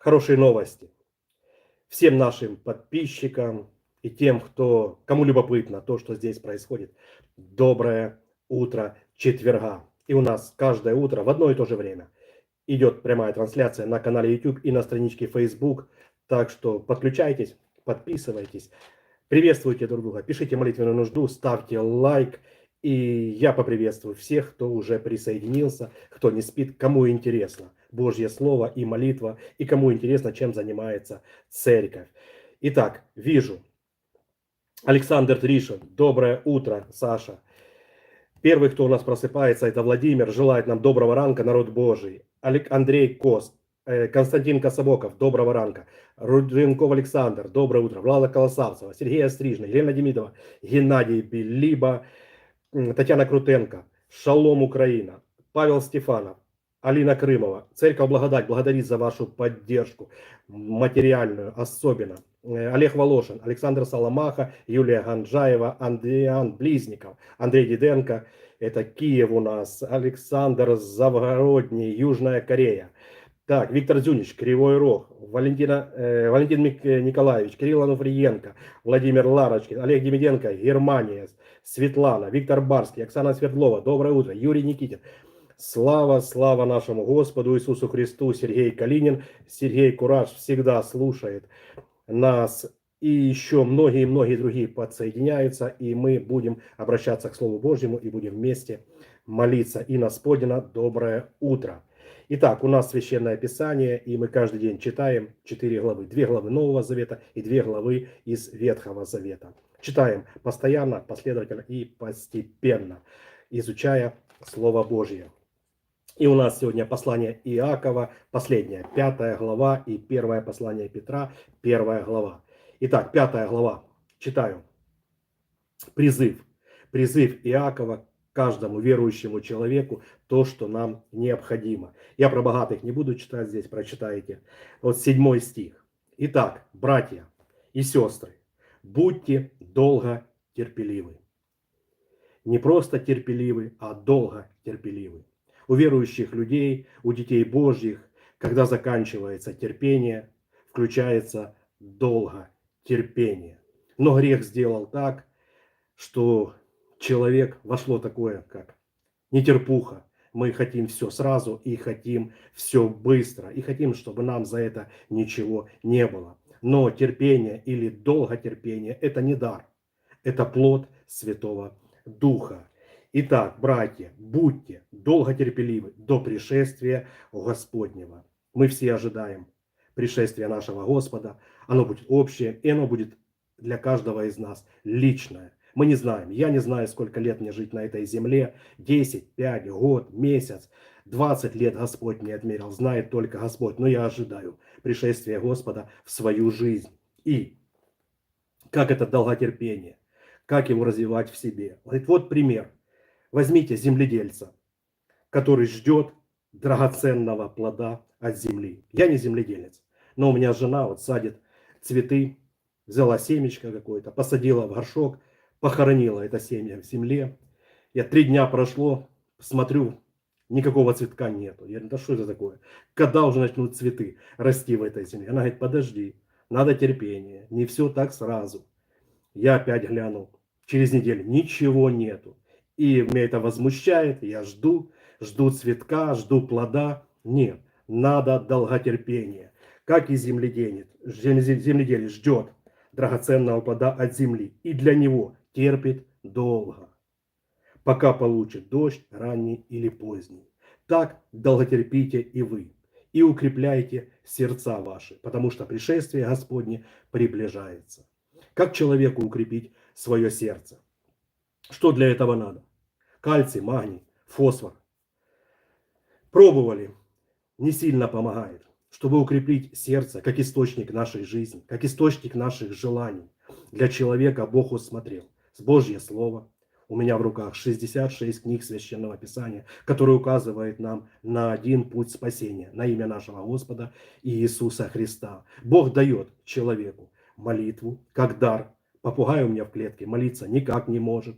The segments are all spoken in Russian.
хорошие новости. Всем нашим подписчикам и тем, кто, кому любопытно то, что здесь происходит, доброе утро четверга. И у нас каждое утро в одно и то же время идет прямая трансляция на канале YouTube и на страничке Facebook. Так что подключайтесь, подписывайтесь, приветствуйте друг друга, пишите молитвенную нужду, ставьте лайк. И я поприветствую всех, кто уже присоединился, кто не спит, кому интересно Божье Слово и молитва, и кому интересно, чем занимается церковь. Итак, вижу. Александр Тришин, доброе утро, Саша. Первый, кто у нас просыпается, это Владимир, желает нам доброго ранка, народ Божий. Андрей Кост, э, Константин Кособоков, доброго ранка. Руденков Александр, доброе утро. Влада Колосавцева, Сергей Острижный, Елена Демидова, Геннадий Белиба, Татьяна Крутенко, Шалом Украина, Павел Стефанов, Алина Крымова. Церковь Благодать благодарит за вашу поддержку, материальную особенно. Э, Олег Волошин, Александр Соломаха, Юлия Ганджаева, Андриан Близников, Андрей Диденко. Это Киев у нас, Александр Завгородний, Южная Корея. Так, Виктор Зюнич, Кривой Рог, Валентина, э, Валентин Николаевич, Кирилл Ануфриенко, Владимир Ларочкин, Олег Демиденко, Германия, Светлана, Виктор Барский, Оксана Свердлова, доброе утро, Юрий Никитин. Слава, слава нашему Господу Иисусу Христу, Сергей Калинин, Сергей Кураж всегда слушает нас и еще многие-многие другие подсоединяются, и мы будем обращаться к Слову Божьему и будем вместе молиться. И Господина доброе утро. Итак, у нас Священное Писание, и мы каждый день читаем четыре главы. Две главы Нового Завета и две главы из Ветхого Завета. Читаем постоянно, последовательно и постепенно, изучая Слово Божье. И у нас сегодня послание Иакова, последняя, пятая глава и первое послание Петра, первая глава. Итак, пятая глава. Читаю. Призыв. Призыв Иакова каждому верующему человеку то, что нам необходимо. Я про богатых не буду читать здесь, прочитайте. Вот седьмой стих. Итак, братья и сестры, будьте долго терпеливы. Не просто терпеливы, а долго терпеливы. У верующих людей, у детей Божьих, когда заканчивается терпение, включается долго терпение. Но грех сделал так, что человек вошло такое, как нетерпуха. Мы хотим все сразу и хотим все быстро. И хотим, чтобы нам за это ничего не было. Но терпение или долготерпение – это не дар. Это плод Святого Духа. Итак, братья, будьте долготерпеливы до пришествия Господнего. Мы все ожидаем пришествия нашего Господа. Оно будет общее, и оно будет для каждого из нас личное. Мы не знаем. Я не знаю, сколько лет мне жить на этой земле. 10, 5, год, месяц, 20 лет Господь мне отмерил. Знает только Господь. Но я ожидаю пришествия Господа в свою жизнь. И как это долготерпение, как его развивать в себе. Вот пример. Возьмите земледельца, который ждет драгоценного плода от земли. Я не земледелец, но у меня жена вот садит цветы, взяла семечко какое-то, посадила в горшок – похоронила это семя в земле. Я три дня прошло, смотрю, никакого цветка нету. Я говорю, да что это такое? Когда уже начнут цветы расти в этой земле? Она говорит, подожди, надо терпение, не все так сразу. Я опять глянул, через неделю ничего нету. И меня это возмущает, я жду, жду цветка, жду плода. Нет, надо долготерпение. Как и земледелец, земледелец ждет драгоценного плода от земли. И для него терпит долго, пока получит дождь ранний или поздний. Так долготерпите и вы, и укрепляйте сердца ваши, потому что пришествие Господне приближается. Как человеку укрепить свое сердце? Что для этого надо? Кальций, магний, фосфор. Пробовали, не сильно помогает. Чтобы укрепить сердце, как источник нашей жизни, как источник наших желаний. Для человека Бог усмотрел – Божье Слово. У меня в руках 66 книг Священного Писания, которые указывают нам на один путь спасения, на имя нашего Господа Иисуса Христа. Бог дает человеку молитву, как дар. Попугай у меня в клетке молиться никак не может.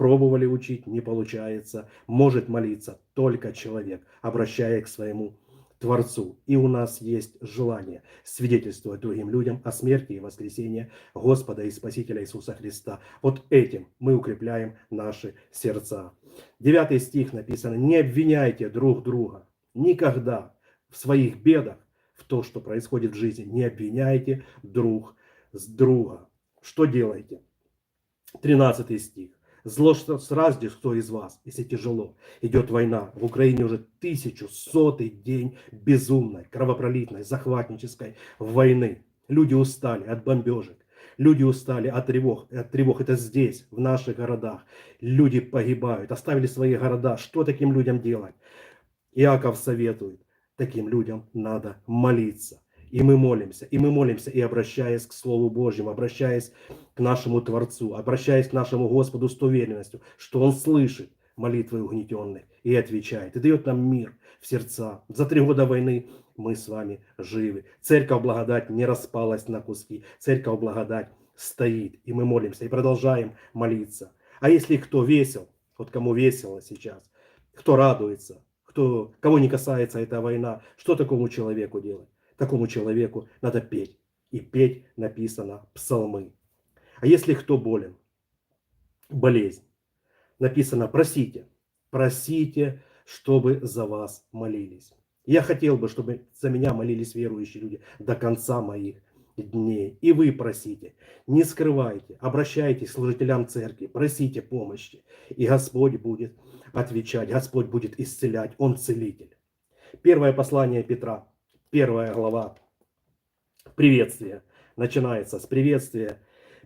Пробовали учить, не получается. Может молиться только человек, обращая к своему Творцу. И у нас есть желание свидетельствовать другим людям о смерти и воскресении Господа и Спасителя Иисуса Христа. Вот этим мы укрепляем наши сердца. Девятый стих написано, не обвиняйте друг друга никогда в своих бедах, в то, что происходит в жизни. Не обвиняйте друг с друга. Что делаете? 13 стих. Зло что сразу кто из вас, если тяжело. Идет война. В Украине уже тысячу сотый день безумной, кровопролитной, захватнической войны. Люди устали от бомбежек. Люди устали от тревог. От тревог. Это здесь, в наших городах. Люди погибают, оставили свои города. Что таким людям делать? Иаков советует. Таким людям надо молиться. И мы молимся, и мы молимся, и обращаясь к Слову Божьему, обращаясь к нашему Творцу, обращаясь к нашему Господу с уверенностью, что Он слышит молитвы угнетенных и отвечает, и дает нам мир в сердца. За три года войны мы с вами живы. Церковь благодать не распалась на куски. Церковь благодать стоит, и мы молимся, и продолжаем молиться. А если кто весел, вот кому весело сейчас, кто радуется, кто, кого не касается эта война, что такому человеку делать? Такому человеку надо петь. И петь написано псалмы. А если кто болен, болезнь, написано просите, просите, чтобы за вас молились. Я хотел бы, чтобы за меня молились верующие люди до конца моих дней. И вы просите, не скрывайте, обращайтесь к служителям церкви, просите помощи. И Господь будет отвечать, Господь будет исцелять, Он целитель. Первое послание Петра, первая глава, приветствие. Начинается с приветствия.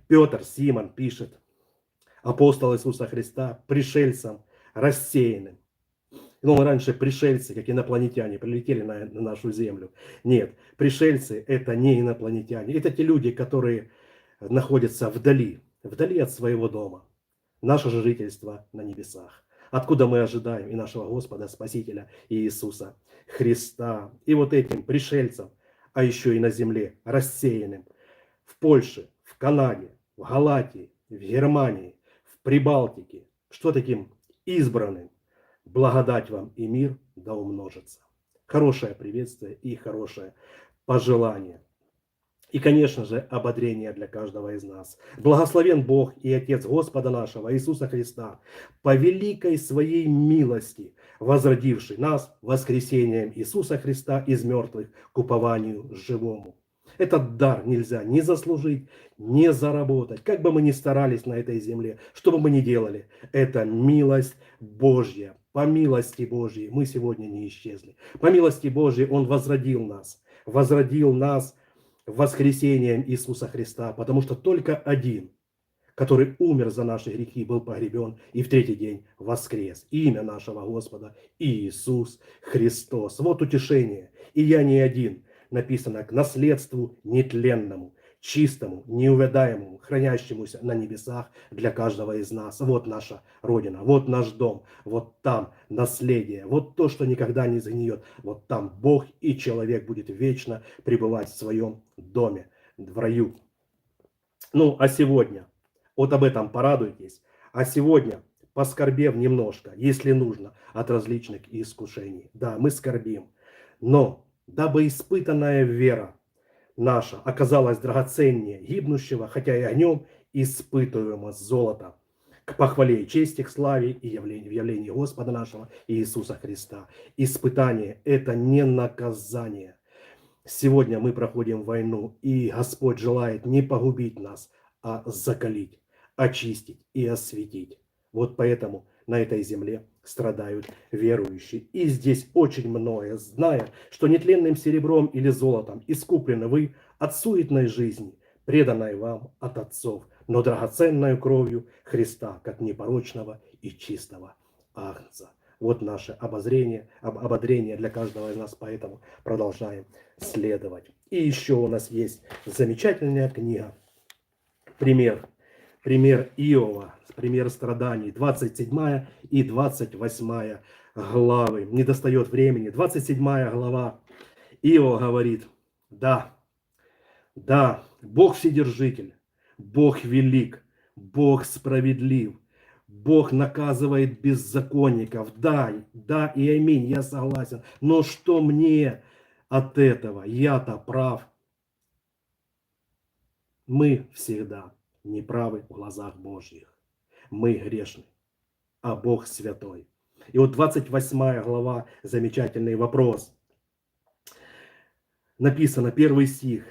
Петр Симон пишет, апостол Иисуса Христа, пришельцам рассеянным. Ну, раньше пришельцы, как инопланетяне, прилетели на, на нашу землю. Нет, пришельцы это не инопланетяне. Это те люди, которые находятся вдали, вдали от своего дома. Наше же жительство на небесах откуда мы ожидаем и нашего Господа, Спасителя Иисуса Христа. И вот этим пришельцам, а еще и на земле, рассеянным, в Польше, в Канаде, в Галатии, в Германии, в Прибалтике, что таким избранным, благодать вам и мир да умножится. Хорошее приветствие и хорошее пожелание. И, конечно же, ободрение для каждого из нас. Благословен Бог и Отец Господа нашего Иисуса Христа, по великой своей милости, возродивший нас воскресением Иисуса Христа из мертвых к упованию живому. Этот дар нельзя ни заслужить, ни заработать. Как бы мы ни старались на этой земле, что бы мы ни делали, это милость Божья. По милости Божьей мы сегодня не исчезли. По милости Божьей Он возродил нас. Возродил нас воскресением Иисуса Христа, потому что только один, который умер за наши грехи, был погребен и в третий день воскрес. Имя нашего Господа Иисус Христос. Вот утешение. И я не один, написано к наследству нетленному, чистому, неувядаемому, хранящемуся на небесах для каждого из нас. Вот наша Родина, вот наш дом, вот там наследие, вот то, что никогда не загниет. Вот там Бог и человек будет вечно пребывать в своем доме, в раю. Ну, а сегодня, вот об этом порадуйтесь, а сегодня, поскорбев немножко, если нужно, от различных искушений. Да, мы скорбим, но дабы испытанная вера наша оказалась драгоценнее гибнущего, хотя и огнем испытываемого золота, к похвале и чести, к славе и явлению, в явлении Господа нашего Иисуса Христа. Испытание – это не наказание. Сегодня мы проходим войну, и Господь желает не погубить нас, а закалить, очистить и осветить. Вот поэтому на этой земле страдают верующие. И здесь очень многое, зная, что нетленным серебром или золотом искуплены вы от суетной жизни, преданной вам от отцов, но драгоценной кровью Христа, как непорочного и чистого Агнца. Вот наше обозрение, об, ободрение для каждого из нас, поэтому продолжаем следовать. И еще у нас есть замечательная книга, пример пример Иова, пример страданий, 27 и 28 главы. Не достает времени. 27 глава. Иова говорит, да, да, Бог Вседержитель, Бог велик, Бог справедлив, Бог наказывает беззаконников. Да, да и аминь, я согласен. Но что мне от этого я-то прав. Мы всегда неправы в глазах Божьих. Мы грешны, а Бог святой. И вот 28 глава, замечательный вопрос. Написано, первый стих.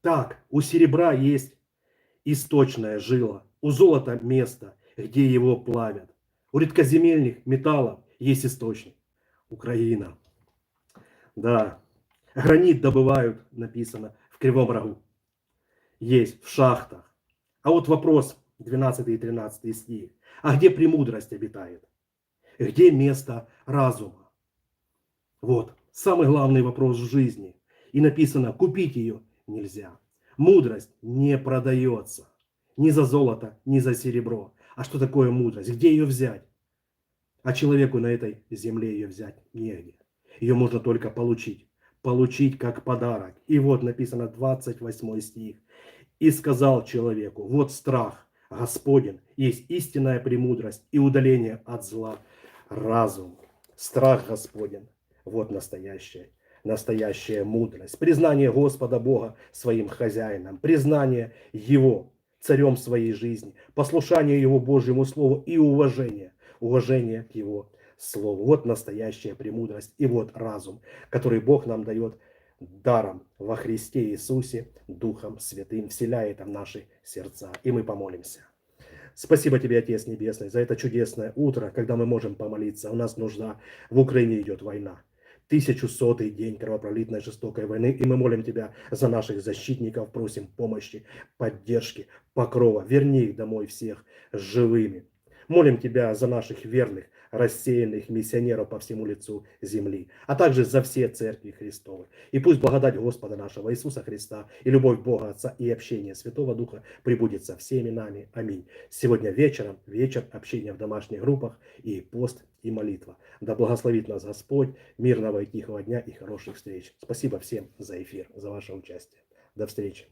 Так, у серебра есть источная жила, у золота место, где его плавят. У редкоземельных металлов есть источник. Украина. Да. Гранит добывают, написано, в Кривом Рогу. Есть в шахтах. А вот вопрос 12 и 13 стих. А где премудрость обитает? Где место разума? Вот, самый главный вопрос в жизни. И написано, купить ее нельзя. Мудрость не продается. Ни за золото, ни за серебро. А что такое мудрость? Где ее взять? А человеку на этой земле ее взять негде. Ее можно только получить. Получить как подарок. И вот написано 28 стих. И сказал человеку, вот страх Господен, есть истинная премудрость и удаление от зла разум. Страх Господен, вот настоящее настоящая мудрость. Признание Господа Бога своим хозяином, признание Его царем своей жизни, послушание Его Божьему Слову и уважение, уважение к Его Слову. Вот настоящая премудрость и вот разум, который Бог нам дает даром во Христе Иисусе, Духом Святым, вселяет в наши сердца. И мы помолимся. Спасибо тебе, Отец Небесный, за это чудесное утро, когда мы можем помолиться. У нас нужна, в Украине идет война тысячу сотый день кровопролитной жестокой войны. И мы молим Тебя за наших защитников, просим помощи, поддержки, покрова. Верни их домой всех живыми. Молим Тебя за наших верных, рассеянных миссионеров по всему лицу земли, а также за все церкви Христовы. И пусть благодать Господа нашего Иисуса Христа и любовь Бога Отца и общение Святого Духа прибудет со всеми нами. Аминь. Сегодня вечером, вечер общения в домашних группах и пост и молитва. Да благословит нас Господь, мирного и тихого дня и хороших встреч. Спасибо всем за эфир, за ваше участие. До встречи.